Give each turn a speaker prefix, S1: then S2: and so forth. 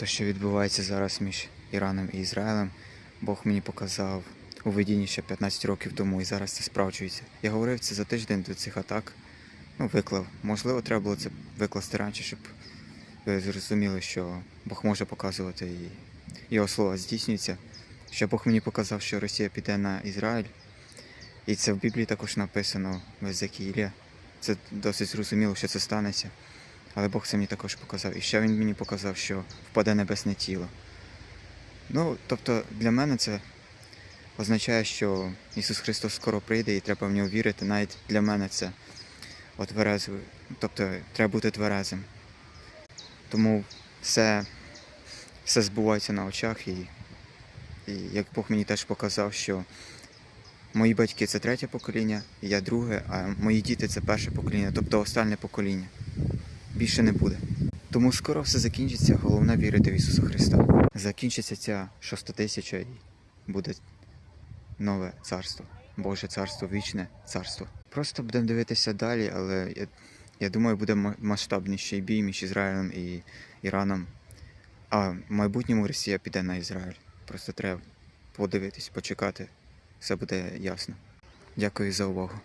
S1: Те, що відбувається зараз між Іраном і Ізраїлем, Бог мені показав у видінні ще 15 років тому, і зараз це справджується. Я говорив це за тиждень до цих атак. Ну, виклав. Можливо, треба було це викласти раніше, щоб ви зрозуміли, що Бог може показувати і його слова здійснюються. Що Бог мені показав, що Росія піде на Ізраїль. І це в Біблії також написано в Езекіїлі. Це досить зрозуміло, що це станеться. Але Бог це мені також показав. І ще він мені показав, що впаде небесне тіло. Ну, тобто для мене це означає, що Ісус Христос скоро прийде і треба в нього вірити. Навіть для мене це от тверезо. Тобто треба бути тверезим. Тому все, все збувається на очах. І, і як Бог мені теж показав, що мої батьки це третє покоління, я друге, а мої діти це перше покоління, тобто останнє покоління. Більше не буде. Тому скоро все закінчиться, головне вірити в Ісуса Христа. Закінчиться ця шоста тисяча і буде нове царство, Боже царство, вічне царство. Просто будемо дивитися далі, але я, я думаю, буде ма- масштабніший бій між Ізраїлем і Іраном. А в майбутньому Росія піде на Ізраїль. Просто треба подивитись, почекати. Все буде ясно. Дякую за увагу.